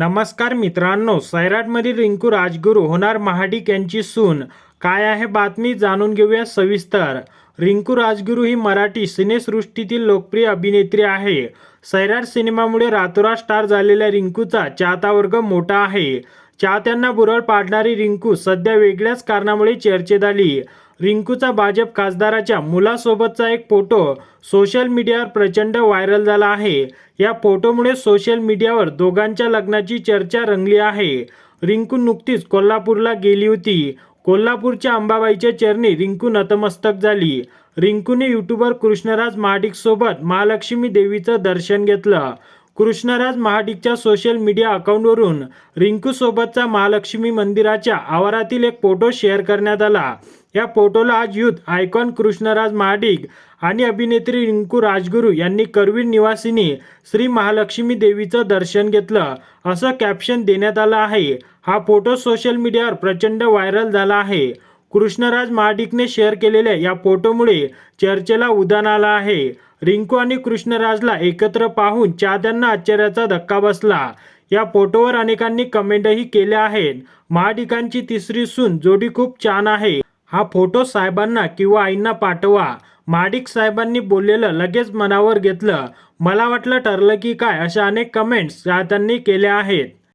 नमस्कार मित्रांनो सैराटमधील रिंकू राजगुरू होणार महाडिक यांची सून. काय आहे बातमी जाणून घेऊया सविस्तर. रिंकू राजगुरू ही मराठी सिनेसृष्टीतील लोकप्रिय अभिनेत्री आहे. सैराट सिनेमामुळे रातोरात स्टार झालेल्या रिंकूचा चाहता वर्ग मोठा आहे. चाहत्यांना बुरळ पाडणारी रिंकू सध्या वेगळ्याच कारणामुळे चर्चेत आली. रिंकूचा भाजप खासदाराच्या मुलासोबतचा एक फोटो सोशल मीडियावर प्रचंड व्हायरल झाला आहे. या फोटोमुळे सोशल मीडियावर दोघांच्या लग्नाची चर्चा रंगली आहे. रिंकू नुकतीच कोल्हापूरला गेली होती. कोल्हापूरच्या अंबाबाईच्या चरणी रिंकू नतमस्तक झाली. रिंकूने युट्यूबर कृष्णराज महाडिक सोबत महालक्ष्मी देवीचं दर्शन घेतलं. कृष्णराज महाडिकच्या सोशल मीडिया अकाउंटवरून रिंकू सोबतचा महालक्ष्मी मंदिराच्या आवारातील एक फोटो शेअर करण्यात आला. या फोटोला आज युथ आयकॉन कृष्णराज महाडिक आणि अभिनेत्री रिंकू राजगुरू यांनी करवीर निवासिनी श्री महालक्ष्मी देवीचं दर्शन घेतलं. असं कॅप्शन देण्यात आलं आहे. हा फोटो सोशल मीडियावर प्रचंड व्हायरल झाला आहे. कृष्णराज महाडिकने शेअर केलेल्या या फोटोमुळे चर्चेला उधाण आलं आहे. रिंकू आणि कृष्णराजला एकत्र पाहून चाहत्यांना आश्चर्याचा धक्का बसला. या फोटोवर अनेकांनी कमेंटही केल्या आहेत. महाडिकांची तिसरी सून जोडी खूप छान आहे. हा फोटो साहेबांना किंवा आईंना पाठवा. माडिक साहेबांनी बोललेलं लगेच मनावर घेतलं. मला वाटलं ठरलं की काय अशा अनेक कमेंट्स चाहत्यांनी केल्या आहेत.